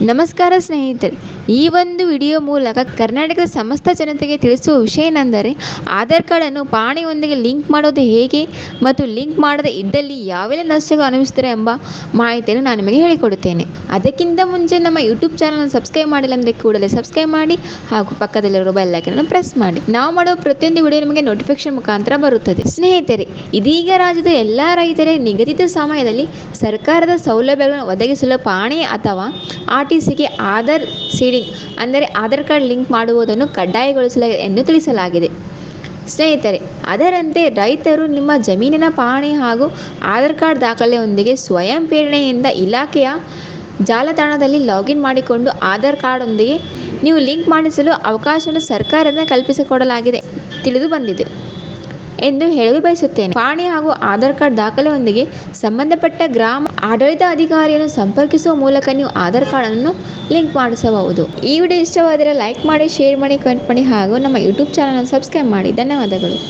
ನಮಸ್ಕಾರ ಸ್ನೇಹಿತರೆ ಈ ಒಂದು ವಿಡಿಯೋ ಮೂಲಕ ಕರ್ನಾಟಕದ ಸಮಸ್ತ ಜನತೆಗೆ ತಿಳಿಸುವ ವಿಷಯ ಏನೆಂದರೆ ಆಧಾರ್ ಕಾರ್ಡನ್ನು ಪಾಣಿಯೊಂದಿಗೆ ಲಿಂಕ್ ಮಾಡೋದು ಹೇಗೆ ಮತ್ತು ಲಿಂಕ್ ಮಾಡದೇ ಇದ್ದಲ್ಲಿ ಯಾವೆಲ್ಲ ನಷ್ಟಗಳು ಅನುಭವಿಸ್ತಾರೆ ಎಂಬ ಮಾಹಿತಿಯನ್ನು ನಾನು ನಿಮಗೆ ಹೇಳಿಕೊಡುತ್ತೇನೆ. ಅದಕ್ಕಿಂತ ಮುಂಚೆ ನಮ್ಮ ಯೂಟ್ಯೂಬ್ ಚಾನಲ್ ಸಬ್ಸ್ಕ್ರೈಬ್ ಮಾಡಿಲ್ಲ ಅಂದರೆ ಕೂಡಲೇ ಸಬ್ಸ್ಕ್ರೈಬ್ ಮಾಡಿ ಹಾಗೂ ಪಕ್ಕದಲ್ಲಿರುವ ಬೆಲ್ ಐಕನ್ ಪ್ರೆಸ್ ಮಾಡಿ. ನಾವು ಮಾಡುವ ಪ್ರತಿಯೊಂದು ವಿಡಿಯೋ ನಿಮಗೆ ನೋಟಿಫಿಕೇಶನ್ ಮುಖಾಂತರ ಬರುತ್ತದೆ. ಸ್ನೇಹಿತರೆ, ಇದೀಗ ರಾಜ್ಯದ ಎಲ್ಲ ರೈತರೇ ನಿಗದಿತ ಸಮಯದಲ್ಲಿ ಸರ್ಕಾರದ ಸೌಲಭ್ಯಗಳನ್ನು ಒದಗಿಸಲು ಪಾಣಿ ಅಥವಾ ಆರ್ ಟಿ ಸಿಗೆ ಆಧಾರ್ ಸೀಡಿಂಗ್ ಅಂದರೆ ಆಧಾರ್ ಕಾರ್ಡ್ ಲಿಂಕ್ ಮಾಡುವುದನ್ನು ಕಡ್ಡಾಯಗೊಳಿಸಲಾಗಿದೆ ಎಂದು ತಿಳಿಸಲಾಗಿದೆ. ಸ್ನೇಹಿತರೆ, ಅದರಂತೆ ರೈತರು ನಿಮ್ಮ ಜಮೀನಿನ ಪಹಣಿ ಹಾಗೂ ಆಧಾರ್ ಕಾರ್ಡ್ ದಾಖಲೆಯೊಂದಿಗೆ ಸ್ವಯಂ ಪ್ರೇರಣೆಯಿಂದ ಇಲಾಖೆಯ ಜಾಲತಾಣದಲ್ಲಿ ಲಾಗಿನ್ ಮಾಡಿಕೊಂಡು ಆಧಾರ್ ಕಾರ್ಡೊಂದಿಗೆ ನೀವು ಲಿಂಕ್ ಮಾಡಿಸಲು ಅವಕಾಶವನ್ನು ಸರ್ಕಾರದಿಂದ ಕಲ್ಪಿಸಿಕೊಡಲಾಗಿದೆ. ತಿಳಿದು ಬಂದಿದೆ. ಎಂದು ಹೇಳಲು ಬಯಸುತ್ತೇನೆ. ಪಾಣಿ ಹಾಗೂ ಆಧಾರ್ ಕಾರ್ಡ್ ದಾಖಲೆಯೊಂದಿಗೆ ಸಂಬಂಧಪಟ್ಟ ಗ್ರಾಮ ಆಡಳಿತ ಅಧಿಕಾರಿಯನ್ನು ಸಂಪರ್ಕಿಸುವ ಮೂಲಕ ನೀವು ಆಧಾರ್ ಕಾರ್ಡನ್ನು ಲಿಂಕ್ ಮಾಡಿಸಬಹುದು. ಈ ವಿಡಿಯೋ ಇಷ್ಟವಾದರೆ ಲೈಕ್ ಮಾಡಿ, ಶೇರ್ ಮಾಡಿ, ಕಮೆಂಟ್ ಮಾಡಿ ಹಾಗೂ ನಮ್ಮ ಯೂಟ್ಯೂಬ್ ಚಾನಲ್ ಸಬ್ಸ್ಕ್ರೈಬ್ ಮಾಡಿ. ಧನ್ಯವಾದಗಳು.